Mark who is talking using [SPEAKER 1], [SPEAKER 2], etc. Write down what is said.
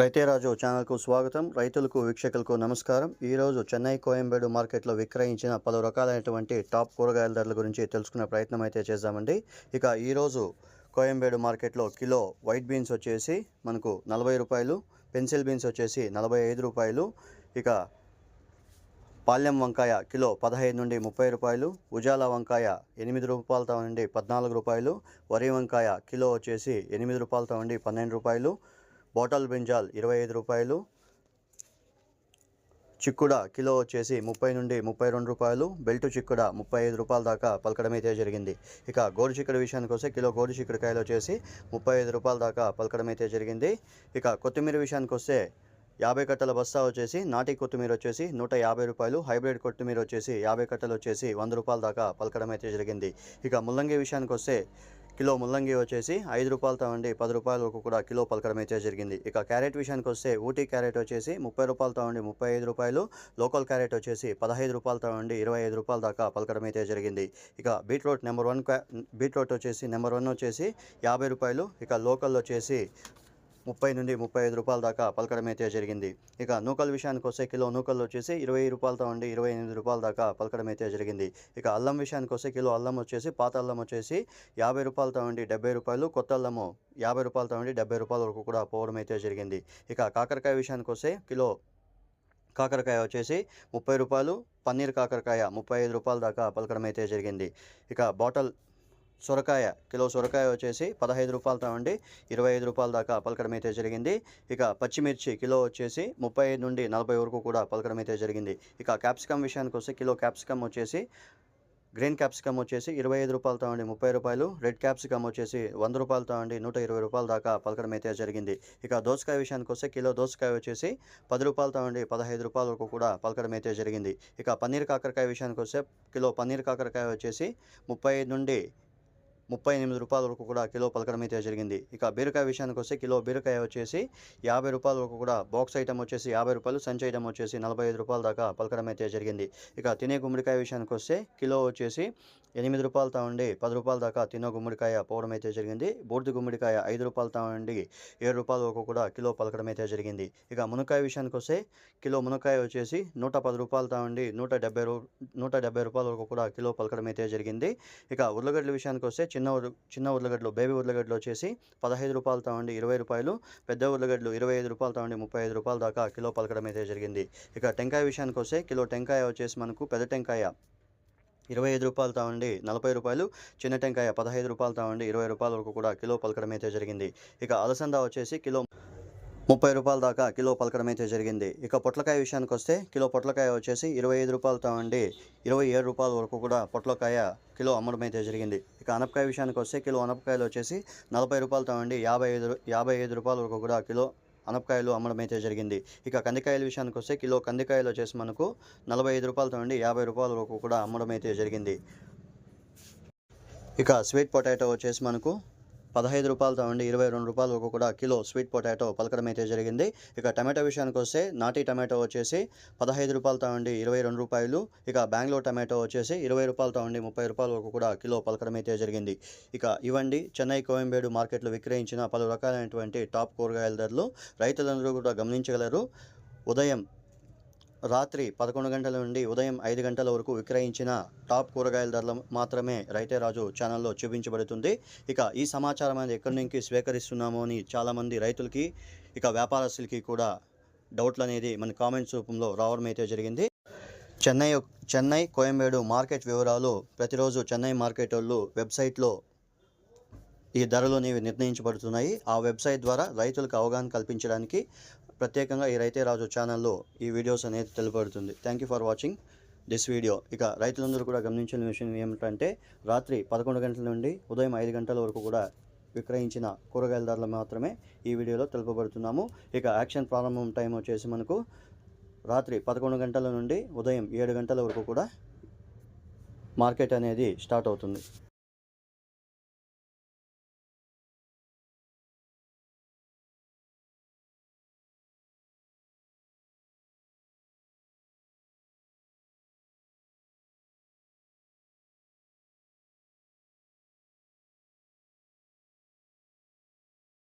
[SPEAKER 1] రైతేరాజు ఛానల్కు స్వాగతం. రైతులకు వీక్షకులకు నమస్కారం. ఈరోజు చెన్నై కోయంబేడు మార్కెట్లో విక్రయించిన పలు రకాలైనటువంటి టాప్ కూరగాయల ధరల గురించి తెలుసుకునే ప్రయత్నం అయితే చేద్దామండి ఇక ఈరోజు కోయంబేడు మార్కెట్లో కిలో వైట్ బీన్స్ వచ్చేసి మనకు నలభై రూపాయలు పెన్సిల్ బీన్స్ వచ్చేసి నలభై ఐదు రూపాయలు. ఇక పాల్యం వంకాయ కిలో పదహైదు నుండి ముప్పై రూపాయలు ఉజాల వంకాయ ఎనిమిది రూపాయలతో నుండి పద్నాలుగు రూపాయలు వరి వంకాయ కిలో వచ్చేసి ఎనిమిది రూపాయలతో నుండి పన్నెండు రూపాయలు బాటల్ బ్రింజాల్ ఇరవై ఐదు రూపాయలు. చిక్కుడ కిలో వచ్చేసి ముప్పై నుండి ముప్పై రెండు రూపాయలు. బెల్ట్ చిక్కుడ ముప్పై ఐదు రూపాయల దాకా పలకడం అయితే జరిగింది. ఇక గోరు చిక్కుడు విషయానికి వస్తే కిలో గోరు చిక్కుడుకాయలు వచ్చేసి ముప్పై ఐదు రూపాయల దాకా పలకడం అయితే జరిగింది. ఇక కొత్తిమీర విషయానికి వస్తే యాభై కట్టల బస్తా వచ్చేసి నాటి కొత్తిమీర వచ్చేసి నూట యాభై రూపాయలు. హైబ్రిడ్ కొత్తిమీర వచ్చేసి యాభై కట్టలు వచ్చేసి వంద రూపాయల దాకా పలకడం అయితే జరిగింది. ఇక ముల్లంగి విషయానికి వస్తే కిలో ముల్లంగి వచ్చేసి ఐదు రూపాయలతో ఉండి పది రూపాయల వరకు కూడా కిలో పలకడం అయితే జరిగింది. ఇక క్యారెట్ విషయానికి వస్తే ఊటీ క్యారెట్ వచ్చేసి ముప్పై రూపాయలతో ఉండి ముప్పై ఐదు రూపాయలు లోకల్ క్యారెట్ వచ్చేసి పదహైదు రూపాయలతో ఉండి ఇరవై ఐదు రూపాయల దాకా పలకడం అయితే జరిగింది. ఇక బీట్రూట్ నెంబర్ వన్ బీట్రూట్ వచ్చేసి నెంబర్ వన్ వచ్చేసి యాభై రూపాయలు ఇక లోకల్ వచ్చేసి ముప్పై నుండి ముప్పై ఐదు రూపాయల దాకా పలకడం అయితే జరిగింది. ఇక నూకల విషయానికి వస్తే కిలో నూకలు వచ్చేసి ఇరవై రూపాయలతో ఉండి ఇరవై ఎనిమిది రూపాయల దాకా పలకడం అయితే జరిగింది. ఇక అల్లం విషయానికి వస్తే కిలో అల్లం వచ్చేసి పాత అల్లం వచ్చేసి యాభై రూపాయలతో ఉండి డెబ్బై రూపాయలు కొత్త అల్లము యాభై రూపాయలతో ఉండి డెబ్బై రూపాయల వరకు కూడా పోవడం అయితే జరిగింది. ఇక కాకరకాయ విషయానికి వస్తే కిలో కాకరకాయ వచ్చేసి ముప్పై రూపాయలు పన్నీర్ కాకరకాయ ముప్పై ఐదు రూపాయల దాకా పలకడం అయితే జరిగింది. ఇక బాటల్ సొరకాయ కిలో సొరకాయ వచ్చేసి పదహైదు రూపాయలతో అండి ఇరవై ఐదు రూపాయల దాకా పలకడం అయితే జరిగింది. ఇక పచ్చిమిర్చి కిలో వచ్చేసి ముప్పై ఐదు నుండి నలభై వరకు కూడా పలకడం అయితే జరిగింది. ఇక క్యాప్సికమ్ విషయానికి వస్తే కిలో క్యాప్సికమ్ వచ్చేసి గ్రీన్ క్యాప్సికమ్ వచ్చేసి ఇరవై ఐదు రూపాయలతో అండి ముప్పై రూపాయలు. రెడ్ క్యాప్సికమ్ వచ్చేసి వంద రూపాయలతో అండి నూట ఇరవై రూపాయల దాకా పలకడం అయితే జరిగింది. ఇక దోసకాయ విషయానికి వస్తే కిలో దోసకాయ వచ్చేసి పది రూపాయలతో అండి పదహైదు రూపాయల వరకు కూడా పలకడం అయితే జరిగింది. ఇక పన్నీర్ కాకరకాయ విషయానికి వస్తే కిలో పన్నీర్ కాకరకాయ వచ్చేసి ముప్పై ఐదు నుండి ముప్పై ఎనిమిది రూపాయల వరకు కూడా కిలో పలకడం అయితే జరిగింది. ఇక బీరకాయ విషయానికి వస్తే కిలో బీరకాయ వచ్చేసి యాభై రూపాయల వరకు కూడా బాక్స్ ఐటమ్ వచ్చేసి యాభై రూపాయలు సంచి ఐటమ్ వచ్చేసి నలభై ఐదు రూపాయల దాకా పలకడం అయితే జరిగింది. ఇక తినే గుమ్మడికాయ విషయానికి వస్తే కిలో వచ్చేసి ఎనిమిది రూపాయలతో ఉండి పది రూపాయల దాకా తినే గుమ్మడికాయ పోవడం అయితే జరిగింది. బూర్ది గుమ్మడికాయ ఐదు రూపాయలతో ఉండి ఏడు రూపాయల వరకు కూడా కిలో పలకడం అయితే జరిగింది. ఇక మునక్కాయ విషయానికి వస్తే కిలో మునక్కాయ వచ్చేసి నూట పది రూపాయలతో ఉండి నూట డెబ్బై రూ నూట డెబ్బై రూపాయల వరకు కూడా కిలో పలకడం అయితే జరిగింది. ఇక ఉర్లగడ్డల విషయానికి వస్తే చిన్న చిన్న ఉర్లగడ్డలు బేబీ ఉర్లగడ్డలు వచ్చేసి పదహైదు రూపాయలతో ఉండి ఇరవై రూపాయలు పెద్ద ఉర్లగడ్డలు ఇరవై ఐదు రూపాయలతో ఉండి ముప్పై ఐదు రూపాయల దాకా కిలో పలకడం అయితే జరిగింది. ఇక టెంకాయ విషయానికి వస్తే కిలో టెంకాయ వచ్చేసి మనకు పెద్ద టెంకాయ ఇరవై ఐదు రూపాయలతో ఉండి నలభై రూపాయలు చిన్న టెంకాయ పదహైదు రూపాయలతో ఉండి ఇరవై రూపాయల వరకు కూడా కిలో పలకడం అయితే జరిగింది. ఇక అలసంద వచ్చేసి కిలో ముప్పై రూపాయల దాకా కిలో పలకడం అయితే జరిగింది. ఇక పొట్లకాయ విషయానికి వస్తే కిలో పొట్లకాయ వచ్చేసి ఇరవై ఐదు రూపాయలతో ఉండి ఇరవై ఏడు రూపాయల వరకు కూడా పొట్లకాయ కిలో అమ్మడం అయితే జరిగింది. ఇక అనపకాయ విషయానికి వస్తే కిలో అనపకాయలు వచ్చేసి నలభై రూపాయలతో ఉండి యాభై ఐదు యాభై ఐదు రూపాయల వరకు కూడా కిలో అనపకాయలు అమ్మడం అయితే జరిగింది. ఇక కందికాయల విషయానికి వస్తే కిలో కందికాయలు వచ్చేసి మనకు నలభై ఐదు రూపాయలతో ఉండి యాభై రూపాయల వరకు కూడా అమ్మడం అయితే జరిగింది. ఇక స్వీట్ పొటాటో వచ్చేసి మనకు పదహైదు రూపాయలతో ఉండి ఇరవై రెండు రూపాయల వరకు కూడా కిలో స్వీట్ పొటాటో పలకడం అయితే జరిగింది. ఇక టమాటో విషయానికి వస్తే నాటి టమాటో వచ్చేసి పదహైదు రూపాయలతో ఉండి ఇరవై రెండు రూపాయలు. ఇక బెంగళూరు టమాటో వచ్చేసి ఇరవై రూపాయలతో ఉండి ముప్పై రూపాయల వరకు కూడా కిలో పలకడం అయితే జరిగింది. ఇక ఇవండి చెన్నై కోయంబేడు మార్కెట్లో విక్రయించిన పలు రకాలైనటువంటి టాప్ కూరగాయల ధరలు రైతులందరూ కూడా గమనించగలరు. ఉదయం రాత్రి పదకొండు గంటల నుండి ఉదయం ఐదు గంటల వరకు విక్రయించిన టాప్ కూరగాయల ధరలు మాత్రమే రైతే రాజు ఛానల్లో చూపించబడుతుంది. ఇక ఈ సమాచారం అనేది ఎక్కడి నుంచి స్వీకరిస్తున్నామో అని చాలామంది రైతులకి ఇక వ్యాపారస్తులకి కూడా డౌట్లు అనేది మన కామెంట్స్ రూపంలో రావడం అయితే జరిగింది. చెన్నై చెన్నై కోయంబేడు మార్కెట్ వివరాలు ప్రతిరోజు చెన్నై మార్కెట్ వాళ్ళు వెబ్సైట్లో ఈ ధరలు అనేవి నిర్ణయించబడుతున్నాయి. ఆ వెబ్సైట్ ద్వారా రైతులకు అవగాహన కల్పించడానికి ప్రత్యేకంగా ఈ రైతే రాజు ఛానల్లో ఈ వీడియోస్ అనేది తెలుపబడుతుంది. Thank you for watching this video ఇక రైతులందరూ కూడా గమనించిన విషయం ఏమిటంటే రాత్రి పదకొండు గంటల నుండి ఉదయం ఐదు గంటల వరకు కూడా విక్రయించిన కూరగాయల ధరలు మాత్రమే ఈ వీడియోలో తెలుపబడుతున్నాము. ఇక యాక్షన్ ప్రారంభం టైం వచ్చేసి మనకు రాత్రి పదకొండు గంటల నుండి ఉదయం ఏడు గంటల వరకు కూడా మార్కెట్ అనేది స్టార్ట్ అవుతుంది.